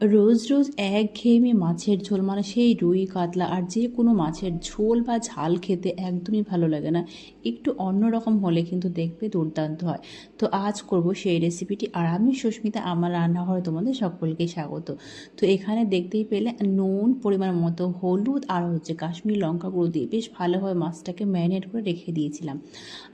রোজ রোজ একঘেয়েমি মাছের ঝোল মানে সেই রুই, কাতলা আর যে কোনো মাছের ঝোল বা ঝাল খেতে একদমই ভালো লাগে না। একটু অন্যরকম হলে কিন্তু দেখবে দুর্দান্ত হয়। তো আজ করব সেই রেসিপিটি আর আমি সুস্মিতা, আমার রান্নাঘরে তোমাদের সকলকে স্বাগত। তো এখানে দেখতেই পেলে নুন, পরিমাণ মতো হলুদ আর হচ্ছে কাশ্মীর লঙ্কা গুঁড়ো দিয়ে বেশ ভালোভাবে মাছটাকে ম্যারিনেট করে রেখে দিয়েছিলাম।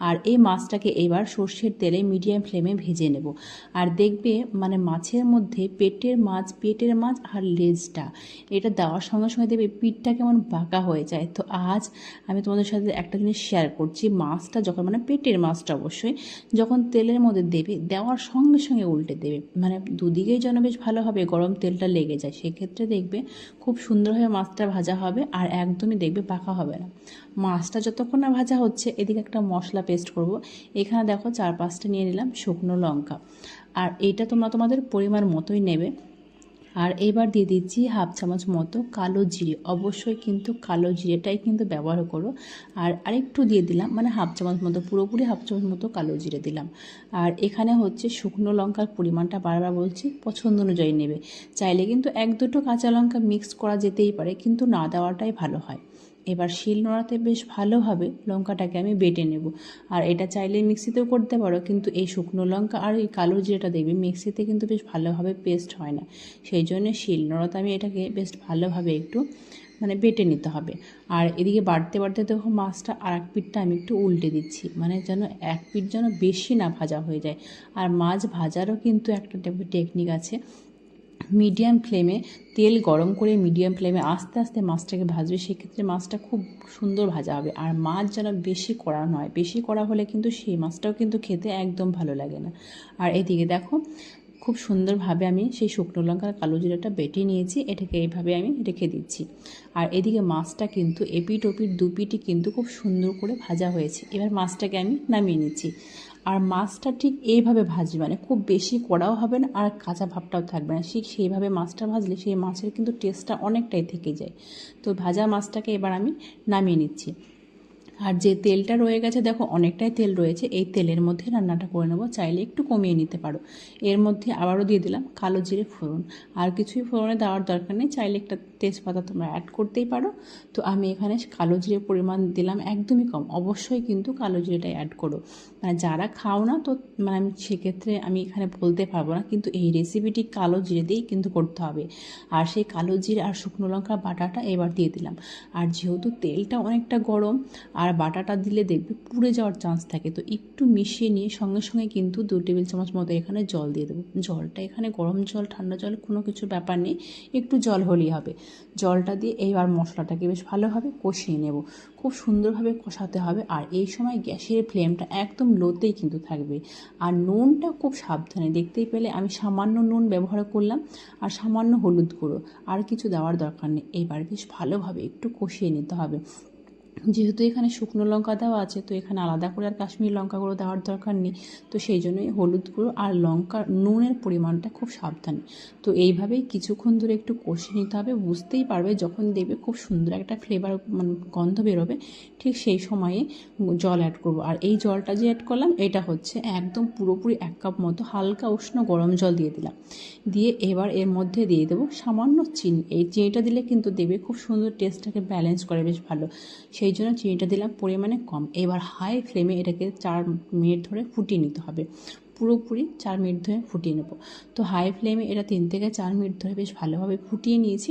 আর এই মাছটাকে এবার সর্ষের তেলে মিডিয়াম ফ্লেমে ভেজে নেব। আর দেখবে মানে মাছের মধ্যে পেটের মাছ পেটের মাছ আর লেজটা। এটা দেওয়ার সঙ্গে সঙ্গে দেখবে পিঠটা কেমন বাঁকা হয়ে যায়। তো আজ আমি তোমাদের সাথে একটা জিনিস শেয়ার করছি। মাছটা যখন মানে পেটের মাছটা অবশ্যই, যখন তেলের মধ্যে দেবে, দেওয়ার সঙ্গে সঙ্গে উল্টে দেবে। মানে দুদিকেই যেন বেশ ভালোভাবে গরম তেলটা লেগে যায়। সেক্ষেত্রে দেখবে খুব সুন্দরভাবে মাছটা ভাজা হবে আর একদমই দেখবে পাকা হবে না। মাছটা যতক্ষণ না ভাজা হচ্ছে, এদিকে একটা মশলা পেস্ট করব। এখানে দেখো চার পাঁচটা নিয়ে নিলাম শুকনো লঙ্কা। আর এটা তোমরা তোমাদের পরিমাণ মতোই নেবে। আর এবার দিয়ে দিচ্ছি হাফ চামচ মতো কালো জিরে। অবশ্যই কিন্তু কালো জিরেটাই কিন্তু ব্যবহার করো। আর আরেকটু দিয়ে দিলাম মানে হাফ চামচ মতো, পুরোপুরি হাফ চামচ মতো কালো জিরে দিলাম। আর এখানে হচ্ছে শুকনো লঙ্কার পরিমাণটা বারবার বলছি, পছন্দ অনুযায়ী নেবে। চাইলে কিন্তু এক দুটো কাঁচা লঙ্কা মিক্স করা যেতেই পারে, কিন্তু না দেওয়াটাই ভালো হয়। এবার শিল নোড়াতে বেশ ভালোভাবে লঙ্কাটাকে আমি বেটে নেব। আর এটা চাইলে মিক্সিতেও করতে পারো, কিন্তু এই শুকনো লঙ্কা আর এই কালো জিরেটা দেখবে মিক্সিতে কিন্তু বেশ ভালোভাবে পেস্ট হয় না। সেই জন্য শিল নোড়াতে আমি এটাকে বেশ ভালোভাবে একটু মানে বেটে নিতে হবে। আর এদিকে বাড়তে বাড়তে দেখো মাছটা আর এক পিঠটা আমি একটু উল্টে দিচ্ছি মানে যেন এক পিঠ যেন বেশি না ভাজা হয়ে যায়। আর মাছ ভাজারও কিন্তু একটা টেকনিক আছে মিডিয়াম ফ্লেমে তেল গরম করে মিডিয়াম ফ্লেমে আস্তে আস্তে মাছটাকে ভাজবে, সেক্ষেত্রে মাছটা খুব সুন্দর ভাজা হবে। আর মাছ যেন বেশি কড়া নয়, বেশি কড়া হলে কিন্তু সেই মাছটাও কিন্তু খেতে একদম ভালো লাগে না। আর এদিকে দেখো খুব সুন্দরভাবে আমি সেই শুকনো লঙ্কার কালো জিরাটা বেটে নিয়েছি। এটাকে এইভাবে আমি রেখে দিচ্ছি। আর এদিকে মাছটা কিন্তু এপিট ওপিট দুপিটি কিন্তু খুব সুন্দর করে ভাজা হয়েছে। এবার মাছটাকে আমি নামিয়ে নিচ্ছি। আর মাছটা ঠিক এইভাবে ভাজবে মানে খুব বেশি কড়াও হবে না আর কাঁচা ভাবটাও থাকবে না। ঠিক সেইভাবে মাছটা ভাজলে সেই মাছের কিন্তু টেস্টটা অনেকটাই থেকে যায়। তো ভাজা মাছটাকে এবার আমি নামিয়ে নিচ্ছি। আর যে তেলটা রয়ে গেছে, দেখো অনেকটাই তেল রয়েছে, এই তেলের মধ্যে রান্নাটা করে নেব। চাইলে একটু কমিয়ে নিতে পারো। এর মধ্যে আবারও দিয়ে দিলাম কালো জিরে ফোড়ন। আর কিছুই ফোড়নে দেওয়ার দরকার নেই, চাইলে একটা তেজপাতা তোমরা অ্যাড করতেই পারো। তো আমি এখানে কালো জিরে পরিমাণ দিলাম, একদমই কম। অবশ্যই কিন্তু কালো জিরেটাই অ্যাড করো। মানে যারা খাও না, তো মানে আমি সেক্ষেত্রে আমি এখানে বলতে পারব না, কিন্তু এই রেসিপিটি কালো জিরে দিয়েই কিন্তু করতে হবে। আর সেই কালো জিরে আর শুকনো লঙ্কা বাটাটা এবার দিয়ে দিলাম। আর যেহেতু তেলটা অনেকটা গরম, আর বাটাটা দিলে দেখবে পুড়ে যাওয়ার চান্স থাকে, তো একটু মিশিয়ে নিয়ে সঙ্গে সঙ্গে কিন্তু দু টেবিল চামচ মতো এখানে জল দিয়ে দেবো। জলটা এখানে গরম জল, ঠান্ডা জল কোনো কিছু ব্যাপার নেই, একটু জল হলেই হবে। জলটা দিয়ে এইবার মশলাটাকে বেশ ভালোভাবে কষিয়ে নেব। খুব সুন্দরভাবে কষাতে হবে আর এই সময় গ্যাসের ফ্লেমটা একদম লোতেই কিন্তু থাকবে। আর নুনটা খুব সাবধানে, দেখতেই পেলে আমি সামান্য নুন ব্যবহার করলাম আর সামান্য হলুদ গুঁড়ো, আর কিছু দেওয়ার দরকার নেই। এইবার বেশ ভালোভাবে একটু কষিয়ে নিতে হবে। যেহেতু এখানে শুকনো লঙ্কা দেওয়া আছে, তো এখানে আলাদা করে আর কাশ্মীর লঙ্কাগুলো দেওয়ার দরকার নেই। তো সেই জন্যই হলুদ গুঁড়ো আর লঙ্কার নুনের পরিমাণটা খুব সাবধানে। তো এইভাবেই কিছুক্ষণ ধরে একটু কষিয়ে নিতে হবে। বুঝতেই পারবে যখন দেবে খুব সুন্দর একটা ফ্লেভার মানে গন্ধ বেরোবে, ঠিক সেই সময়ে জল অ্যাড করব। আর এই জলটা যে অ্যাড করলাম, এটা হচ্ছে একদম পুরোপুরি এক কাপ মতো হালকা উষ্ণ গরম জল দিয়ে দিলাম। দিয়ে এবার এর মধ্যে দিয়ে দেবো সামান্য চিনি। এই চিনিটা দিলে কিন্তু দেবে খুব সুন্দর টেস্টটাকে ব্যালেন্স করে, বেশ ভালো। সেই সেই জন্য চিনিটা দিলাম, পরিমাণে কম। এবার হাই ফ্লেমে এটাকে চার মিনিট ধরে ফুটিয়ে নিতে হবে। পুরোপুরি চার মিনিট ধরে ফুটিয়ে নেব। তো হাই ফ্লেমে এটা তিন থেকে চার মিনিট ধরে বেশ ভালোভাবে ফুটিয়ে নিয়েছি।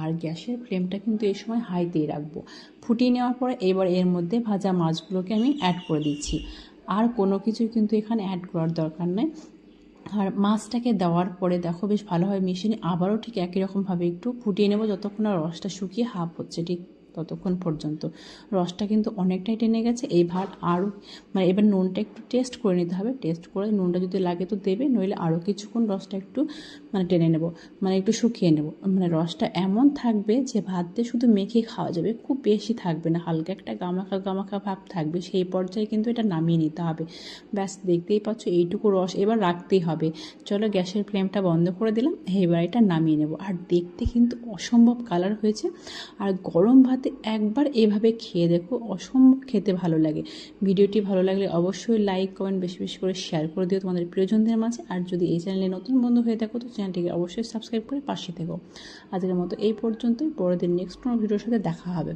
আর গ্যাসের ফ্লেমটা কিন্তু এই সময় হাইতেই রাখব। ফুটিয়ে নেওয়ার পরে এবার এর মধ্যে ভাজা মাছগুলোকে আমি অ্যাড করে দিচ্ছি। আর কোনো কিছুই কিন্তু এখানে অ্যাড করার দরকার নেই। আর মাছটাকে দেওয়ার পরে দেখো বেশ ভালোভাবে মিশিয়ে আবারও ঠিক একই রকমভাবে একটু ফুটিয়ে নেব যতক্ষণ রসটা শুকিয়ে হাফ হচ্ছে, ঠিক ততক্ষণ পর্যন্ত। রসটা কিন্তু অনেকটাই টেনে গেছে। এই ভাত আরও মানে এবার নুনটা একটু টেস্ট করে নিতে হবে। টেস্ট করে নুনটা যদি লাগে তো দেবে, নইলে আরও কিছুক্ষণ রসটা একটু মানে টেনে নেব মানে একটু শুকিয়ে নেব। মানে রসটা এমন থাকবে যে ভাত দিয়ে শুধু মেখে খাওয়া যাবে, খুব বেশি থাকবে না। হালকা একটা গামাখা গামাখা ভাব থাকবে। সেই পর্যায়ে কিন্তু এটা নামিয়ে নিতে হবে। ব্যাস, দেখতেই পাচ্ছ এইটুকু রস এবার রাখতেই হবে। চলো গ্যাসের ফ্লেমটা বন্ধ করে দিলাম। এবার এটা নামিয়ে নেব। আর দেখতে কিন্তু অসম্ভব কালার হয়েছে। আর গরম ভাত হাতে একবার এভাবে খেয়ে দেখো, অসম্ভব খেতে ভালো লাগে। ভিডিওটি ভালো লাগলে অবশ্যই লাইক কমেন্ট বেশি বেশি করে শেয়ার করে দিও তোমাদের প্রিয়জনদের মাঝে। আর যদি এই চ্যানেলে নতুন বন্ধু হয়ে থাকো, তো চ্যানেলটিকে অবশ্যই সাবস্ক্রাইব করে পাশে থেকো। আজকের মতো এই পর্যন্তই। পরের দিন নেক্সট কোনো ভিডিওর সাথে দেখা হবে।